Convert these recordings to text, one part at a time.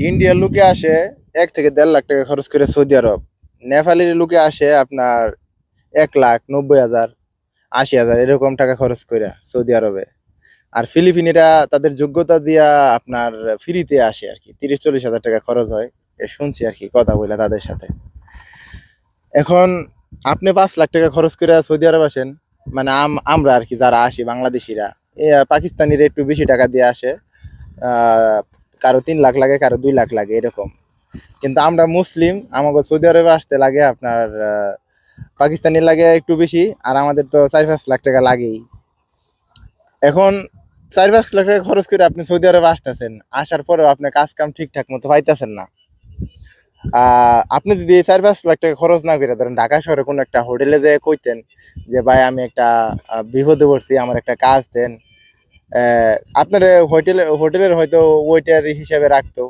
ইন্ডিয়ার লোকে আসে এক থেকে দেড় লাখ টাকা খরচ করে সৌদি আরব। নেপালের লোকে আসে আপনার এক লাখ নব্বই হাজার, আশি হাজার এরকম টাকা খরচ করে সৌদি আরবে। আর ফিলিপিনিরা তাদের যোগ্যতা দিয়া আপনার ফ্রিতে আসে আর কি। তিরিশ, চল্লিশ হাজার টাকা খরচ হয়। এ শুনছি আর কি কথা বলে তাদের সাথে। এখন আপনি পাঁচ লাখ টাকা খরচ করে সৌদি আরব আসেন মানে আম- আমরা আর কি যারা আসি বাংলাদেশিরা পাকিস্তানিরা একটু বেশি টাকা দিয়ে আসে। কারও তিন লাখ লাগে, কারও দুই লাখ লাগে, এরকম। কিন্তু আমরা মুসলিম আমাকে সৌদি আরবে আসতে লাগে আপনার পাকিস্তানি লাগে একটু বেশি, আর আমাদের তো চার পাঁচ লাখ টাকা লাগেই। এখন চার পাঁচ লাখ টাকা খরচ করে আপনি সৌদি আরবে আসতেছেন, আসার পরেও আপনি কাজ কাম ঠিকঠাক মতো পাইতেছেন না। আপনি যদি চার পাঁচ লাখ টাকা খরচ না করে ধরেন ঢাকা শহরে কোনো একটা হোটেলে যেয়ে কইতেন যে, ভাই, আমি একটা বিপদে পড়ছি, আমার একটা কাজ দেন। আপনার হোটেলে, হোটেলের হয়তো ওয়েটার হিসাবে রাখতো।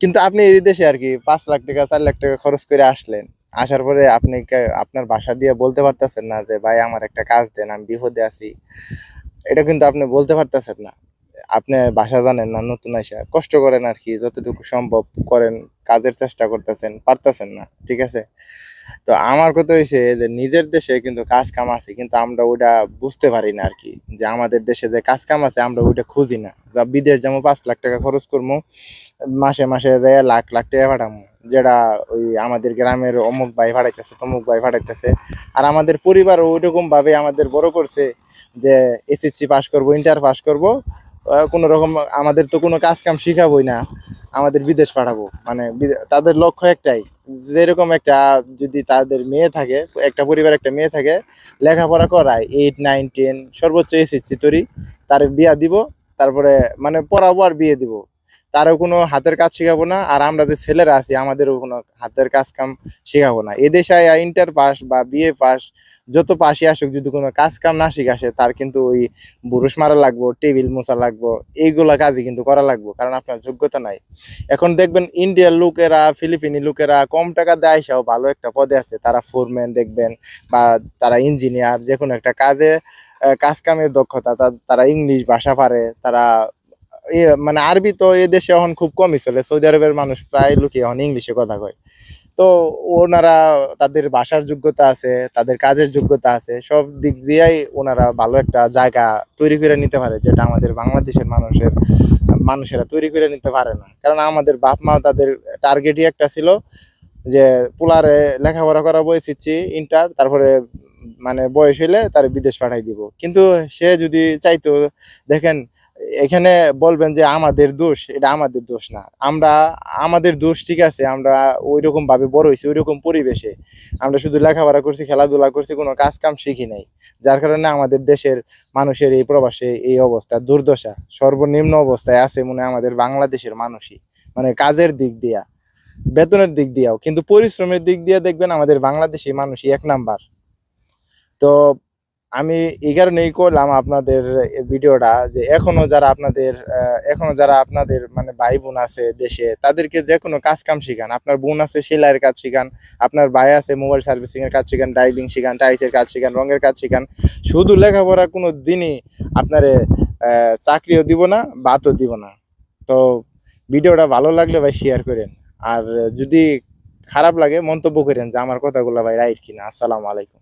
কিন্তু আপনি এই দেশে আর কি পাঁচ লাখ টাকা, চার লাখ টাকা খরচ করে আসলেন। আসার পরে আপনি আপনার বাসা দিয়ে বলতে পারতেছেন না যে, ভাই, আমার একটা কাজ দেন, আমি বিপদে আছি। এটা কিন্তু আপনি বলতে পারতেছেন না। আপনি বাসা জানেন না, নতুন আসা কষ্ট করেন আর কি যতটুকু সম্ভব করেন, কাজের চেষ্টা করতেছেন, পারতেছেন না, ঠিক আছে? তো আমার কথা হয়েছে যে নিজের দেশে কিন্তু কাজ কাম আছে, কিন্তু আমরা ওইটা বুঝতে পারি না আর কি যে আমাদের দেশে যে কাজ কাম আছে, আমরা ওইটা খুঁজি না। যা বিদেশ যেমন পাঁচ লাখ টাকা খরচ করব মাসে মাসে যায় লাখ লাখ টাকা পাঠামো, যেটা ওই আমাদের গ্রামের অমুক ভাই ভাড়াইতেছে তমুক ভাই ভাড়াইতেছে আর আমাদের পরিবার ওইরকম ভাবে আমাদের বড় করছে যে এসএসসি পাস করব, ইন্টার পাস করব কোনো রকম আমাদের তো কোনো কাজ কাম শিখাবই না, আমাদের বিদেশ পাঠাবো। মানে তাদের লক্ষ্য একটাই, যেরকম একটা যদি তাদের মেয়ে থাকে, একটা পরিবার, একটা মেয়ে থাকে, লেখাপড়া করায় এইট নাইন টেন সর্বোচ্চ এসএসসি তৈরি, তার বিয়া দিব, তারপরে মানে পড়াবো আর বিয়ে দিব। তারও কোনো হাতের কাজ শেখাবো না, আর আমরা যে ছেলেরা আছি, আমাদেরও কোনো হাতের কাজ কাম শেখাবো না। এদেশে ইন্টার পাস বা বিএ পাস, যত পাশে আসুক, যদি কোনো কাজ কাম না শিখাসে তার কিন্তু ওই বুরুষ মারা লাগবো, টেবিল মোছা লাগবো, এইগুলা কাজই কিন্তু করা লাগবো, কারণ আপনার যোগ্যতা নাই। এখন দেখবেন ইন্ডিয়ার লোকেরা, ফিলিপিনি লোকেরা কম টাকা দেয় আইসাও ভালো একটা পদে আছে। তারা ফোরম্যান দেখবেন বা তারা ইঞ্জিনিয়ার যে কোনো একটা কাজে কাজ কামের দক্ষতা তারা ইংলিশ ভাষা পারে, তারা মানে আরবি তো এ দেশে এখন খুব কমই চলে, সৌদি আরবের মানুষ প্রায় লুকিয়ে এখন ইংলিশে কথা কয়। তো ওনারা তাদের ভাষার যোগ্যতা আছে, তাদের কাজের যোগ্যতা আছে, সব দিক দিয়েই ওনারা ভালো একটা জায়গা তৈরি করে নিতে পারে, যেটা আমাদের বাংলাদেশের মানুষের, মানুষেরা তৈরি করে নিতে পারে না। কারণ আমাদের বাপ মা তাদের টার্গেটই একটা ছিল যে পোলারে লেখাপড়া করাবো এসেছি ইন্টার তারপরে মানে বয়স হইলে তার বিদেশ পাঠাই দিব। কিন্তু সে যদি চাইতো, দেখেন এখানে বলবেন যে আমাদের দোষ, এটা আমাদের দোষ না। আমরা, আমাদের দোষ ঠিক আছে, আমরা ওই রকম ভাবে বড় হয়েছি ওই রকম পরিবেশে। আমরা শুধু লেখাপড়া করছি, খেলাধুলা করছি, কোনো কাজ কাম শিখি নাই। যার কারণে আমাদের দেশের মানুষের এই প্রবাসে এই অবস্থা, দুর্দশা, সর্বনিম্ন অবস্থায় আছে মনে আমাদের বাংলাদেশের মানুষই। মানে কাজের দিক দিয়া, বেতনের দিক দিয়াও। কিন্তু পরিশ্রমের দিক দিয়ে দেখবেন আমাদের বাংলাদেশি মানুষই এক নাম্বার। তো আমি এই কারণেই করলাম আপনাদের ভিডিওটা যে এখনও যারা আপনাদের আহ, এখনও যারা আপনাদের মানে ভাই বোন আছে দেশে তাদেরকে যে কোনো কাজ কাম শিখান। আপনার বোন আছে সেলাইয়ের কাজ শিখান আপনার ভাই আছে মোবাইল সার্ভিসিং এর কাজ শিখান ড্রাইভিং শিখান টাইসের কাজ শিখান রঙের কাজ শিখান। শুধু লেখাপড়া কোনো দিনই আপনারে চাকরিও দিব না বাতও দিব না। তো ভিডিওটা ভালো লাগলে ভাই শেয়ার করেন। আর যদি খারাপ লাগে মন্তব্য করেন যে আমার কথাগুলো ভাই রাইট কিনা। আসসালামু আলাইকুম।